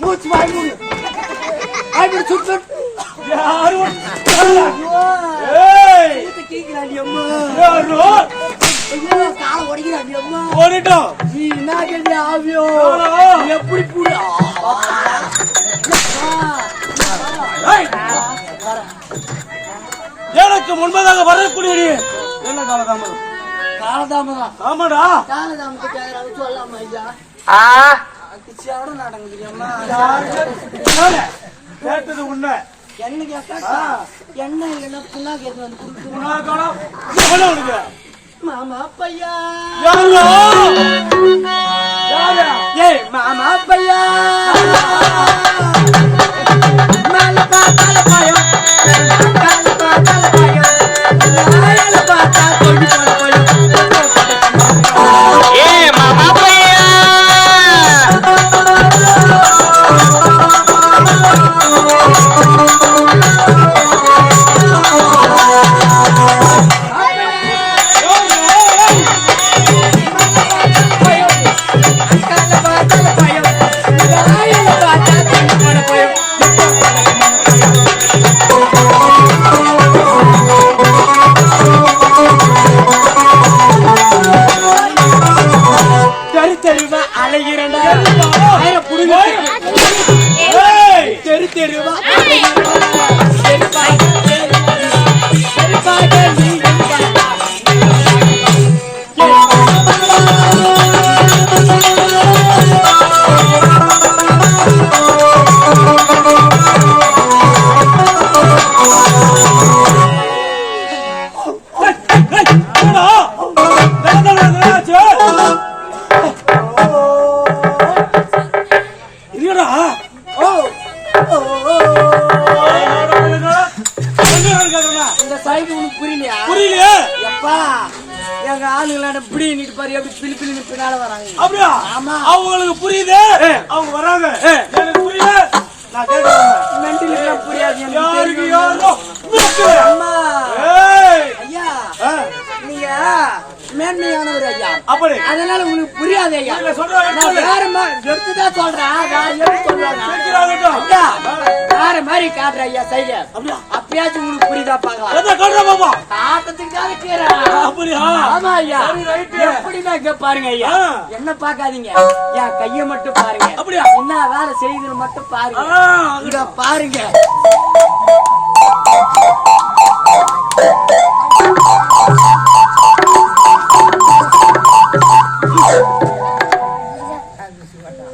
மூச்சு வாய் மூடு. ஏய்! கீக்கிறாண்டி அம்மா. யாரு? காலை. நீ என்ன கேள்வி ஆவியோ? எப்படி பூடு! எனக்கு முன்பதாக வரக்கூடிய. என்ன காலதாமதம் காலதாமதம் ஆமாடா காலதாமத்தை கேட்கறாங்க சொல்லாம ஐயா அம்மா நானே. கேட்டது உண்மை என்ன கேட்டா என்ன இல்லைன்னா புண்ணா கேட்டு வந்து. எவனோ உனக்கு? மாமா பையா? ஏய் மாமா பையா. பயம் பயம் பயம் இப்படி நிட்டு பாரு எப்படி பிளி பிளி பின்னால வராங்க. அப்படியா? ஆமா. அவங்களுக்கு புரியுது? அவங்க வராங்க. எனக்கு புரியல நான் கேட்கிறேன். மென்டலுக்கு புரியாது யாருக்கு. யாரோ. அம்மா. ஐயா நீங்க மேன்மையானவர் ஐயா. அப்படி. அதனால உங்களுக்கு புரியாது ஐயா. நான். வேற மாதிரி எடுத்துதான் சொல்றேன் வேற மாதிரி காட்டுற ஐயா சைடு அப்படியா? அப்பயாச்சும் உங்களுக்கு புரியுதா பாக்கலாம் காட்டத்துக்காக அப்படியா? ஆமா ஐயா. எப்படின்னா பாருங்க ஐயா. என்ன பாக்காதீங்க. என் கைய மட்டும் பாருங்க. அப்படியா? என்ன வேலை செய்யுதுன்னு மட்டும் பாருங்க. இங்க பாருங்க.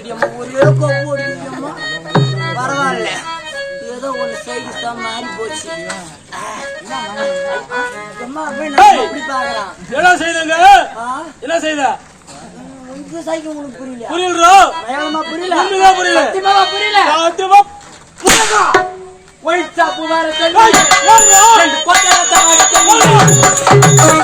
தெரியடியம்மா ஒரே கொம்பு ஓடிக்கடியம்மா பரவாயில்ல ஏதோ ஒண்ணு சைடு தான் மாறி போச்சு அம்மா பாக்குறான் என்ன செய்தங்க என்ன செய்த சைக்கிள் புரியல புரியல ஒண்ணுமே புரியல. சத்தியமாவா புரியல சாத்தியமா புரியல ஒயிட் சாப்பு வேற ஏய், சொல்லி யாருடா? ரெண்டு கொட்டை ரத்தம் வேற சொல்லி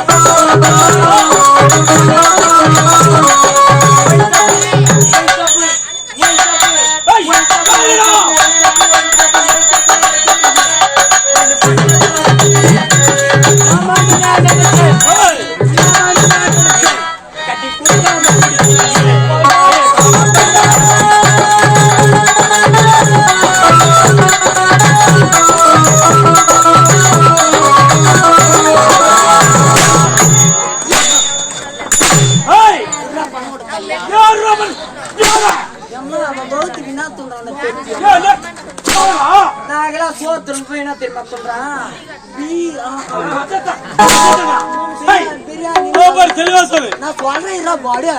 தெளிவா சொல்லு நான் சொல்றேன் பாடு?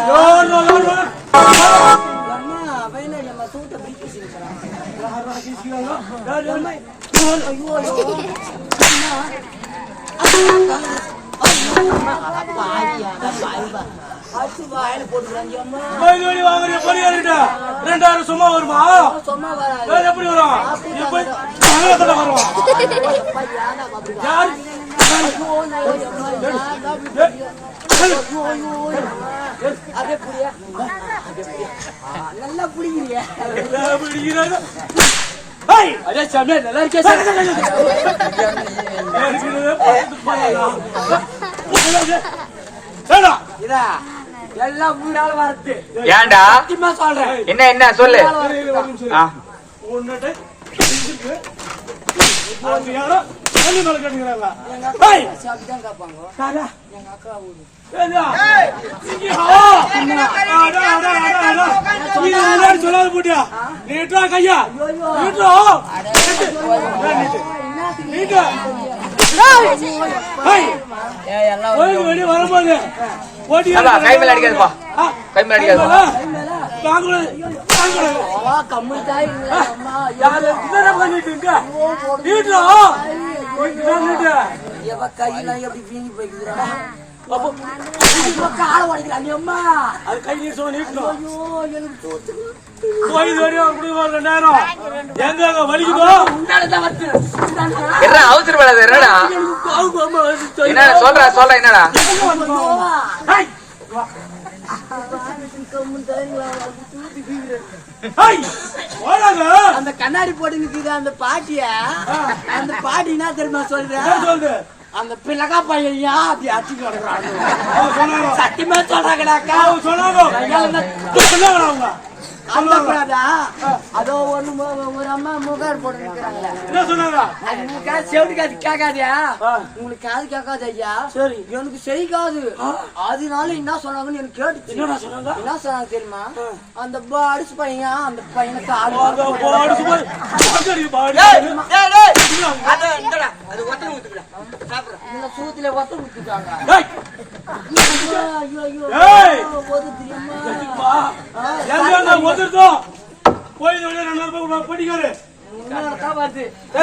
ஐயோ ரெண்டாயிரம் சும்மா வருமா எப்படி வரும் யார் நல்லா பிடிக்கிறாங்க அதே நல்லா எல்லாம் வீடால வரது ஏன்டா? சத்தியமா சொல்றேன். என்ன என்ன சொல்லு. முன்னாடி சொல்லாத போட்டியா? நீட்டுடா கையா. நீட்டு. ஏய், வரும்போது கை மேல அடிக்காதப்பா கை மேல அடிக்காதப்பா வாங்கக்கூடாது, கையெல்லாம் எப்படி வீங்கி போய்க்குதுடா காலை உடைக்கிறாங்க அம்மா. அது கை சொன்னா நீட்டணும். கோயில் வரையும் ரெண்டாயிரம் எங்க வலிக்குதோ என்ன அவசர வேலை என்னடா என்ன சொல்ற என்னடா. அந்த கண்ணாடி போட்டு நிக்குது அந்த பாட்டிய. அந்த பாட்டி என்ன தெரியுமா என்ன சொல்றேன்? அந்த பிள்ளகா பையன் ஏன் அப்படி அடிச்சு கிடக்குறாங்க சொன்னாங்க. சத்தியமா சொல்றாங்கடாக்கா சொன்னாங்க. சொன்னாங்களா அவங்க? அதோ ஒண்ணு ஒரு அம்மா முகார் போட்டு நிக்கிறாங்களே என்ன சொன்னாங்க? அது காது கேட்காதயா. உங்களுக்கு காது கேட்காது ஐயா. சரி. எனக்கு செய்காது அதனால என்ன சொன்னாங்கன்னு எனக்கு கேட்டுச்சு. என்னடா சொன்னாங்க? என்ன சொன்னாங்க தெரியுமா? அந்த ப- அடிச்சு பையன் அந்த பையனுக்கு ஆடு. இந்த சூத்துல ஒத்த விட்டுட்டாங்க ஏய், ஐயோ, தெரியுமா? ஒதுருதோ? கொடுத்தா படிக்காரு.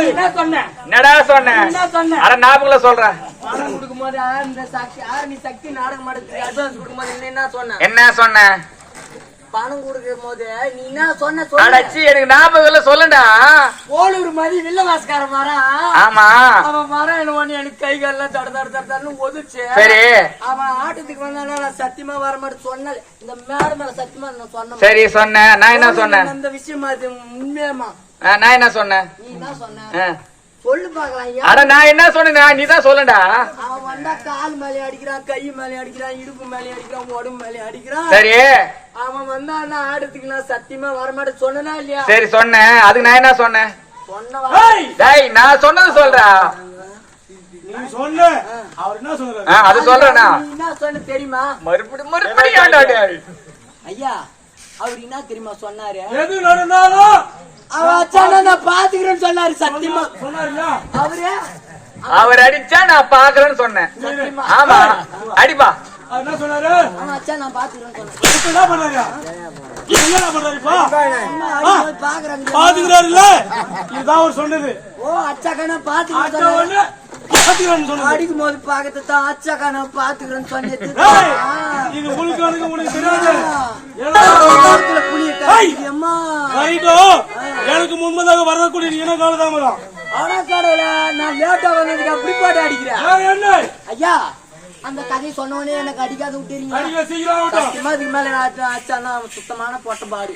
என்ன சொன்ன? என்னடா சொன்ன? என்ன சொன்ன? அட ஞாபகம்ல சொல்றேன் கொடுக்கும்போது ஆ, இந்த சக்தி ஆ, நீ சக்தி நாடகம் அட்வான்ஸ் கொடுக்கும்போது நீ என்ன சொன்ன? என்ன சொன்ன? பணம் கொடுக்கும் போது நீ என்ன சொன்ன அடச்சி எனக்கு ஞாபகம் இல்ல சொல்லுடா. போலூர் மாதிரி வில்லவாஸ்காரன் வரான் ஆமா. அவன் வரான் என்ன ஒண்ணு எனக்கு கை கால்லாம் தட தட தட தடன்னு ஒதுச்சு சரி. அவன் ஆட்டத்துக்கு வந்தானா நான் சத்தியமா வர மாட்டேன் சொன்னல இந்த மேடம் மேல சத்தியமா நான் சொன்ன சரி சொன்னேன். நான் என்ன சொன்னேன்? அந்த விஷயமா அது உண்மையாமா நான் என்ன சொன்னேன்? நீ என்ன சொன்ன. சொல்லு பாக்கலாம் ஐயா? அட நான் என்ன சொன்னேன் நீ தான் சொல்லுடா. அவன் வந்தா கால் மேலே அடிக்கிறான் கை மேலே அடிக்கிறான் இடுப்பு மேலே அடிக்கிறான் உடம்பு மேலே அடிக்கிறான். சரி. அவன் வந்தா நான் ஆடுறதுக்கு நான் சத்தியமா வரமாட்டேன் சொன்னனா இல்லையா? சரி சொன்னேன். அதுக்கு நான் என்ன சொன்னேன்? சொன்ன ஏய், டேய் நான் சொன்னது சொல்றா. நீ சொன்ன. அவர் என்ன சொல்றாரு? அது சொல்றேனா என்ன சொன்ன தெரியுமா? மறுபடியும்? ஐயா அவர் என்ன தெரியுமா சொன்னாரு? எது நடந்தாலும் பாத்துக்கிறேன்னு சொன்னாரு சத்தியமா. அவரு அவர் அடிச்சா நான் பாக்குறேன்னு சொன்னேன். ஆமா. அடிப்பா. அவர் என்ன சொன்னாரு? நான் பாக்குறாங்க பாத்துக்கிறாருல்ல? இதுதான் அவர் சொன்னது. ஓ அச்சாக்கா நான் சொன்னேன் அடிக்கும் போது பாக்கத்தை தான். அச்சாக்கா நான் பாத்துக்கிறேன்னு சொன்னது ஏய், இது உனக்கு எனக்கு உனக்கு தெரியாது. எனக்கு முன்பதாக வரக்கூடிய என்ன காலதாமதம்? ஆனா கடவுள நான் லேட்டா வந்ததுக்கு அப்படி போட்டு அடிக்கிறேன். ஐயா அந்த கதையை சொன்னோடனே எனக்கு அடிக்காத விட்டுறீங்க. சத்தியமா இதுக்கு மேல நான் அச்சானா சுத்தமான பொட்ட பாடு.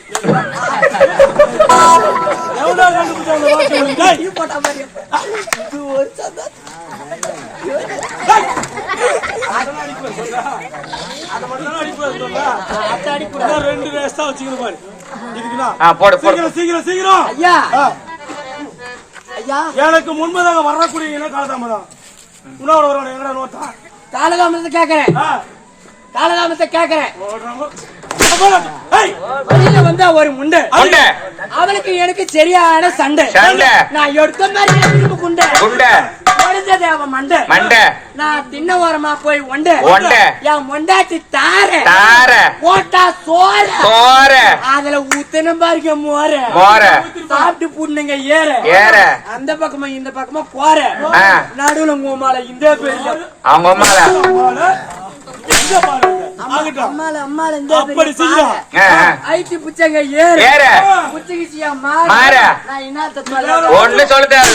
போட்ட மாதிரி இது ஒரு ரெண்டு வேஸ்டா ஆ போடு போடு. சீக்கிரம் சீக்கிரம் சீக்கிரம். ஐயா. ஐயா. எனக்கு முன்பதாக வரக்கூடிய என்ன காலதாமதம் வருவான் எங்கடா நோத்தா? காலதாமத்தை கேக்குறேன். காலதாமத்தை கேக்குறேன். வெளியில வந்தா ஒரு முண்டை. அவளுக்கு எனக்கு சரியான சண்டை. சண்டை. நான் எடுத்த மாதிரி குண்டை. மண்டை. மண்டை. நான் தின்ன ஓரமா போய் ஒண்டை. ஒண்டை. என் மொண்டாட்டி தார. தார. போட்டா சோற. சோற. அதுல ஊத்தணும் பாருங்க மோர. மோர. சாப்பிட்டு புண்ணுங்க ஏற. ஏற. அந்த பக்கமா இந்த பக்கமா போற. நடுவுல உமால இந்த பெரிய அவங்க அம்மால, எங்க பாருங்க. ஒண்ணு சொல்ல தேவையில்ல.